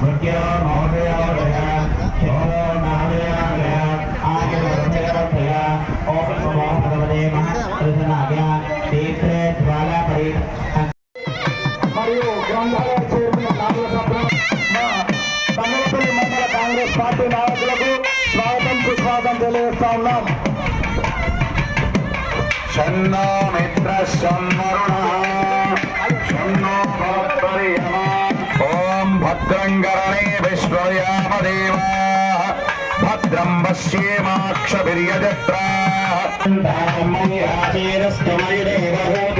मृत्यो महोदयोदय शोभो नामयादय आयवर्धयवर्धय ॐ नमो भगवते महाकृष्णाय ीत्रे ज्वाला परि మరియు గ్రంథాలయ చైర్మన్ నాగుల సప్న మా తంగలపల్లి మండల కాంగ్రెస్ పార్టీ నాయకులకు స్వాగతం సుస్వాగతం తెలియజేస్తా ఉన్నాం షన్నో మిత్ర షన్నో భద్రం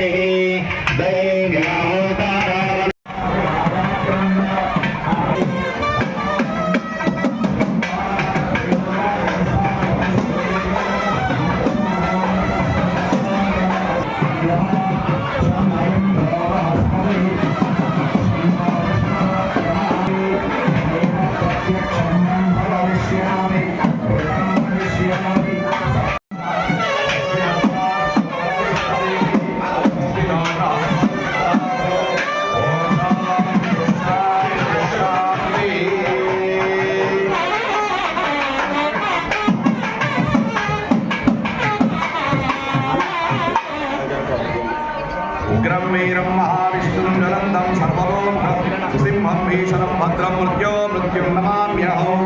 భద్రం మృత్యో మృత్యుం నమామ్యహం.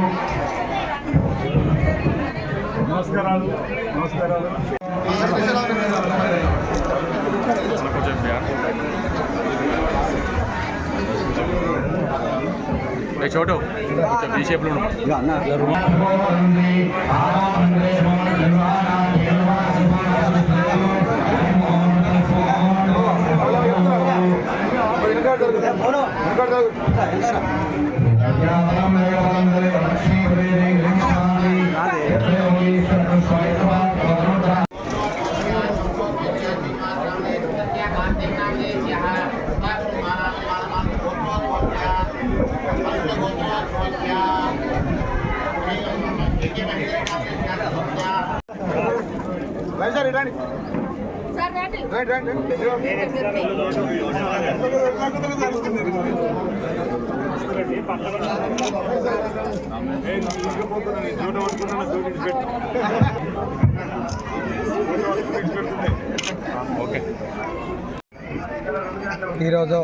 నమస్కారాలు నమస్కారాలు. చోటు? కొంచెం బీ షేప్లో या ఈరోజు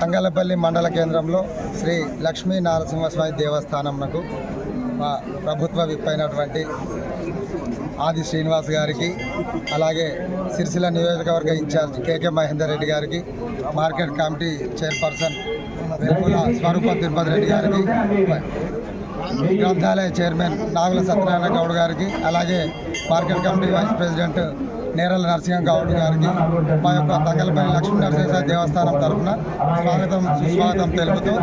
తంగలపల్లి మండల కేంద్రంలో శ్రీ లక్ష్మీ నరసింహస్వామి దేవస్థానంకు మా ప్రభుత్వ విప్పైనటువంటి ఆది శ్రీనివాస్ గారికి అలాగే సిరిసిల్ల నియోజకవర్గ ఇన్ఛార్జ్ కేకే మహేందర్ రెడ్డి గారికి market committee chairperson Velupula Swaroopa Tirupati Reddy గారికి గ్రంథాలయ చైర్మన్ నాగుల సత్యనారాయణ గౌడ్ గారికి అలాగే market committee vice president Nerala Narasimha Goud గారికి మా యొక్క తంగలపల్లి లక్ష్మీ నరసింహ దేవస్థానం తరఫున స్వాగతం సుస్వాగతం తెలుపుతూ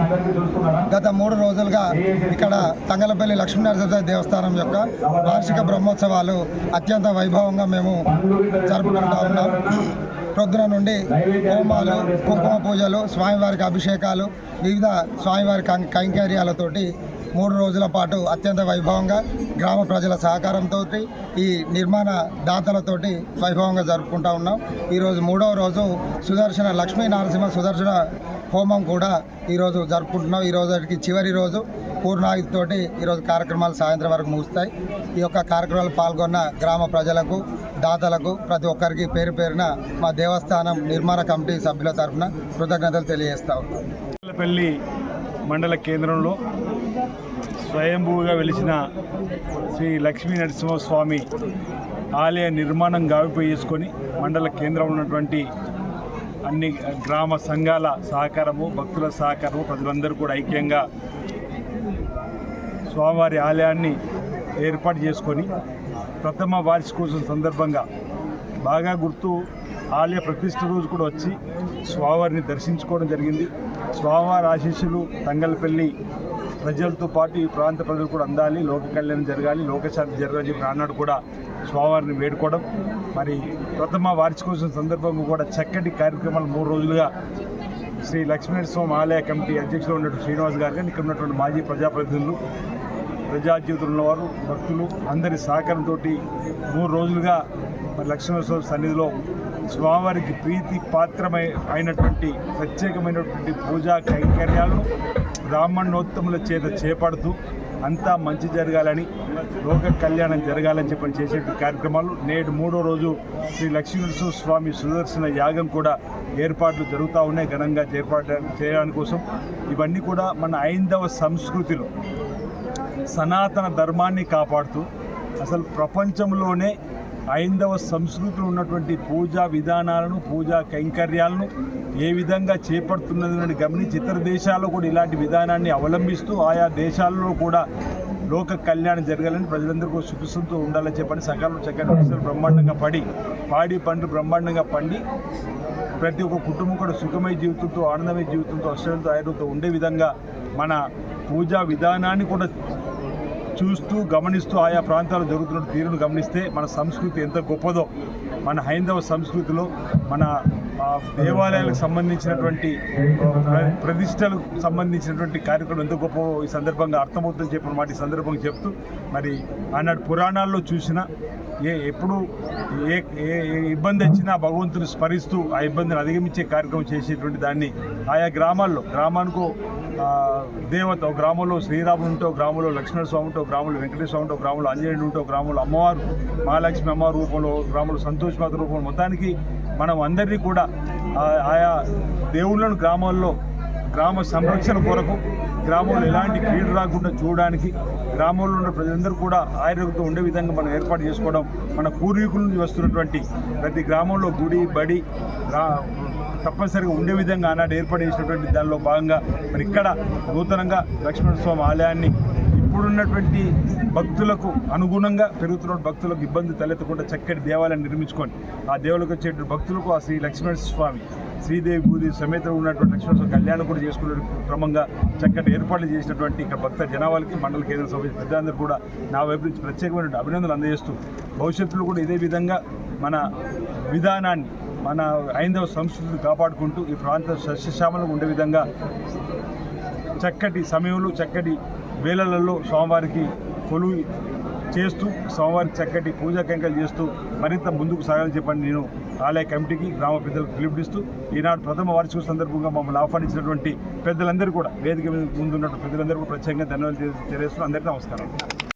గత మూడు రోజులుగా ఇక్కడ తంగలపల్లి లక్ష్మీ నరసింహ దేవస్థానం యొక్క వార్షిక బ్రహ్మోత్సవాలు అత్యంత వైభవంగా మేము జరుపుకుంటా ఉన్నాం. ప్రొద్దున నుండి హోమాలు కుంకుమ పూజలు స్వామివారికి అభిషేకాలు వివిధ స్వామివారి కం- కైంకర్యాలతోటి మూడు రోజుల పాటు అత్యంత వైభవంగా గ్రామ ప్రజల సహకారంతో ఈ నిర్మాణ దాతలతోటి వైభవంగా జరుపుకుంటా ఉన్నాం. ఈరోజు మూడవ రోజు సుదర్శన లక్ష్మీ నరసింహ సుదర్శన హోమం కూడా ఈరోజు జరుపుకుంటున్నాం. ఈ రోజుకి చివరి రోజు పూర్ణాయుధితోటి ఈరోజు కార్యక్రమాలు సాయంత్రం వరకు ముగుస్తాయి. ఈ యొక్క కార్యక్రమాలు పాల్గొన్న గ్రామ ప్రజలకు దాతలకు ప్రతి ఒక్కరికి పేరు పేరున మా దేవస్థానం నిర్మాణ కమిటీ సభ్యుల తరఫున కృతజ్ఞతలు తెలియజేస్తా ఉన్నాం. పెళ్ళి మండల కేంద్రంలో స్వయంభూగా వెలిసిన శ్రీ లక్ష్మీ నరసింహస్వామి ఆలయ నిర్మాణం గావిపోయి చేసుకొని మండల కేంద్రంలో ఉన్నటువంటి అన్ని గ్రామ సంఘాల సహకారము భక్తుల సహకారము ప్రజలందరూ కూడా ఐక్యంగా స్వామివారి ఆలయాన్ని ఏర్పాటు చేసుకొని ప్రథమ వార్షికోత్సవం సందర్భంగా బాగా గుర్తు ఆలయ ప్రతిష్ట రోజు కూడా వచ్చి స్వామివారిని దర్శించుకోవడం జరిగింది. స్వామివారి ఆశీస్సులు తంగలపల్లి ప్రజలతో పాటు ఈ ప్రాంత ప్రజలు కూడా అందాలి లోక కళ్యాణం జరగాలి లోకశాంతి జరగాలని చెప్పి ఆనాడు కూడా స్వామివారిని వేడుకోవడం. మరి ప్రథమ వార్షికోత్సవం సందర్భంగా కూడా చక్కటి కార్యక్రమాలు మూడు రోజులుగా శ్రీ లక్ష్మీనరస్వామి ఆలయ కమిటీ అధ్యక్షులు ఉన్నటువంటి శ్రీనివాస్ గారు కానీ ఇక్కడ ఉన్నటువంటి మాజీ ప్రజాప్రతినిధులు ప్రజా జీవితంలో ఉన్నవారు భక్తులు అందరి సహకారంతో మూడు రోజులుగా మరి లక్ష్మీనరస్వామి సన్నిధిలో స్వామివారికి ప్రీతి పాత్రమై అయినటువంటి ప్రత్యేకమైనటువంటి పూజా కైంకర్యాలను బ్రాహ్మణోత్తముల చేత చేపడుతూ అంతా మంచి జరగాలని లోక కళ్యాణం జరగాలని చెప్పని చేసే కార్యక్రమాలు. నేడు మూడో రోజు శ్రీ లక్ష్మీనరసింహ స్వామి సుదర్శన యాగం కూడా ఏర్పాట్లు జరుగుతూ ఉన్నాయి ఘనంగా ఏర్పాటు చేయడానికి కోసం. ఇవన్నీ కూడా మన ఐందవ సంస్కృతిలో సనాతన ధర్మాన్ని కాపాడుతూ అసలు ప్రపంచంలోనే ఐందవ సంస్కృతిలో ఉన్నటువంటి పూజా విధానాలను పూజా కైంకర్యాలను ఏ విధంగా చేపడుతున్నదని గమనించి ఇతర దేశాల్లో కూడా ఇలాంటి విధానాన్ని అవలంబిస్తూ ఆయా దేశాల్లో కూడా లోక కళ్యాణం జరగాలని ప్రజలందరూ కూడా ఉండాలని చెప్పని సకాలంలో చక్కని వర్షాలు బ్రహ్మాండంగా పడి పాడి పండ్లు బ్రహ్మాండంగా పండి ప్రతి ఒక్క కుటుంబం కూడా సుఖమయ జీవితంతో ఆనందమయ జీవితంతో అష్టంతో ఆయుర్తో ఉండే విధంగా మన పూజా విధానాన్ని కూడా చూస్తూ గమనిస్తూ ఆయా ప్రాంతాల్లో జరుగుతున్న తీరును గమనిస్తే మన సంస్కృతి ఎంత గొప్పదో మన హైందవ సంస్కృతిలో మన దేవాలయాలకు సంబంధించినటువంటి ప్రతిష్టలకు సంబంధించినటువంటి కార్యక్రమం ఎంత గొప్ప ఈ సందర్భంగా అర్థమవుతుంది చెప్పిన మాట ఈ సందర్భంగా చెప్తూ మరి ఆనాడు పురాణాల్లో చూసిన ఏ ఎప్పుడు ఏ ఏ ఏ ఇబ్బంది వచ్చినా భగవంతుని స్మరిస్తూ ఆ ఇబ్బందిని అధిగమించే కార్యక్రమం చేసేటువంటి దాన్ని ఆయా గ్రామాల్లో గ్రామానికి దేవత ఒక గ్రామంలో శ్రీరాముడు ఉంటే గ్రామంలో లక్ష్మణ స్వామి ఉంటే గ్రామంలో వెంకటేశ్వర స్వామి ఉంటే గ్రామంలో అంజనేయుడు ఉంటే గ్రామంలో అమ్మవారు మహాలక్ష్మి అమ్మవారి రూపంలో గ్రామంలో సంతోష్ మాత రూపంలో మొత్తానికి మనం అందరినీ కూడా ఆయా దేవుళ్ళను గ్రామాల్లో గ్రామ సంరక్షణ కొరకు గ్రామంలో ఎలాంటి కీడు రాకుండా చూడడానికి గ్రామంలో ఉన్న ప్రజలందరూ కూడా ఆరోగ్యంతో ఉండే విధంగా మనం ఏర్పాటు చేసుకోవడం మన పూర్వీకుల నుంచి వస్తున్నటువంటి ప్రతి గ్రామంలో గుడి బడి తప్పనిసరిగా ఉండే విధంగా ఆనాడు ఏర్పాటు చేసినటువంటి దానిలో భాగంగా మరి ఇక్కడ నూతనంగా లక్ష్మణ స్వామి ఆలయాన్ని ఇప్పుడున్నటువంటి భక్తులకు అనుగుణంగా పెరుగుతున్న భక్తులకు ఇబ్బంది తలెత్తకుండా చక్కటి దేవాలయం నిర్మించుకొని ఆ దేవులకు వచ్చేటువంటి భక్తులకు ఆ శ్రీ లక్ష్మణ స్వామి శ్రీదేవి భూదేవి సమేత ఉన్నటువంటి లక్ష్మణ స్వామి కళ్యాణం కూడా చేసుకునే క్రమంగా చక్కటి ఏర్పాట్లు చేసినటువంటి ఇక్కడ భక్త జనాభాలకి మండల కేంద్ర సభ పెద్దలందరూ కూడా నా వైపు నుంచి ప్రత్యేకమైన అభినందనలు అందజేస్తూ భవిష్యత్తులో కూడా ఇదే విధంగా మన విధానాన్ని మన ఐందవ సంస్కృతిని కాపాడుకుంటూ ఈ ప్రాంత సస్యశ్యామలంగా ఉండే విధంగా చక్కటి సమయంలో చక్కటి వేళలలో స్వామివారికి కొలువు చేస్తూ స్వామివారి చక్కటి పూజా కంకలు చేస్తూ మరింత ముందుకు సాగాలని చెప్పండి నేను ఆలయ కమిటీకి గ్రామ పెద్దలకు పిలుపునిస్తూ ఈనాడు ప్రథమ వార్షిక సందర్భంగా మమ్మల్ని ఆహ్వానించినటువంటి పెద్దలందరూ కూడా వేదిక మీద ముందున్నటువంటి పెద్దలందరూ కూడా ప్రత్యేకంగా ధన్యవాదాలు తెలియజేస్తూ అందరికీ నమస్కారం.